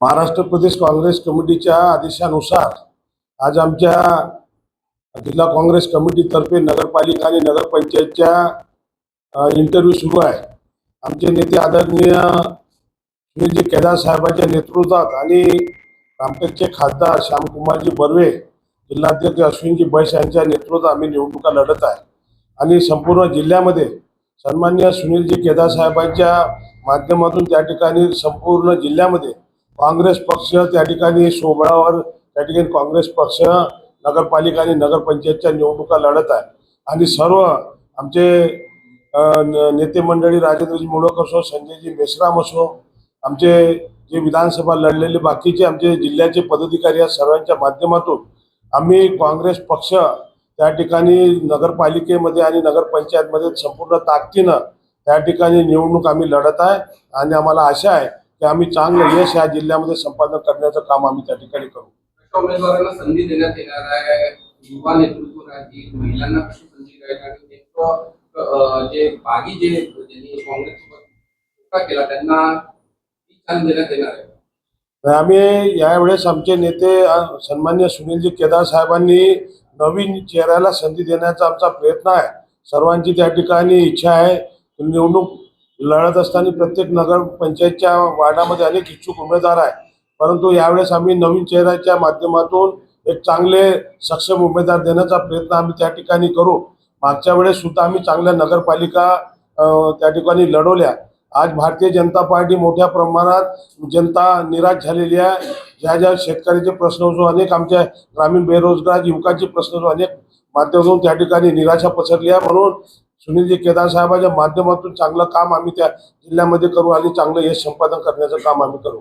महाराष्ट्र प्रदेश काँग्रेस कमिटीच्या आदेशानुसार आज आमच्या जिल्हा काँग्रेस कमिटीतर्फे नगरपालिका आणि नगरपंचायतच्या इंटरव्ह्यू सुरू आहे. आमचे नेते आदरणीय सुनीलजी केदार साहेबांच्या नेतृत्वात आणि रामटेकचे खासदार श्यामकुमारजी बर्वे जिल्हाध्यक्ष अश्विनजी बैस यांच्या नेतृत्वात आम्ही निवडणुका लढत आहे. आणि संपूर्ण जिल्ह्यामध्ये सन्मान्य सुनीलजी केदार साहेबांच्या माध्यमातून त्या ठिकाणी संपूर्ण जिल्ह्यामध्ये काँग्रेस पक्ष त्या ठिकाणी सोबळावर त्या ठिकाणी काँग्रेस पक्ष नगरपालिका आणि नगरपंचायतच्या निवडणुका लढत आहे. आणि सर्व आमचे नेते मंडळी राजेंद्रजी मुळक असो संजयजी मेश्राम असो आमचे जे विधानसभा लढलेले बाकीचे आमचे जिल्ह्याचे पदाधिकारी या सर्वांच्या माध्यमातून आम्ही काँग्रेस पक्ष त्या ठिकाणी नगरपालिकेमध्ये आणि नगरपंचायतमध्ये संपूर्ण ताकदीनं त्या ठिकाणी निवडणूक आम्ही लढत आहे. आणि आम्हाला आशा आहे की आम्ही चांगलं यश या जिल्ह्यामध्ये संपादन करण्याचं काम आम्ही त्या ठिकाणी करू. उमेदवारांना संधी देण्यात येणार आहे. युवा नेतृत्व राहतील महिलांना कशी संधी राहील आणि नेमकं अं, जे बागी जे ज्यांनी केला त्यांना देण्यात येणार आहे. आम्ही यावेळेस आमचे नेते सन्मान्य सुनीलजी केदार साहेबांनी नवीन चेहऱ्याला संधी देण्याचा आमचा प्रयत्न आहे. सर्वांची त्या ठिकाणी इच्छा आहे. निवडणूक लढत असताना प्रत्येक नगर पंचायतच्या वार्डामध्ये अनेक इच्छुक उमेदवार आहे परंतु यावेळेस आम्ही नवीन चेहऱ्याच्या माध्यमातून एक चांगले सक्षम उमेदवार देण्याचा प्रयत्न आम्ही त्या ठिकाणी करू. मागच्या वेळेस सुद्धा आम्ही चांगल्या नगरपालिका त्या ठिकाणी लढवल्या. आज भारतीय जनता पार्टी मोठ्या प्रमाणात जनता निराश झालेली आहे. ज्या ज्या शेतकऱ्याचे प्रश्न असो अनेक आमच्या ग्रामीण बेरोजगार युवकांचे प्रश्न असो अनेक माध्यमातून त्या ठिकाणी निराशा पसरली आहे. म्हणून सुनीलजी केदार साहेबांच्या माध्यमातून चांगलं काम आम्ही त्या जिल्ह्यामध्ये करू आणि चांगलं यश संपादन करण्याचं काम आम्ही करू.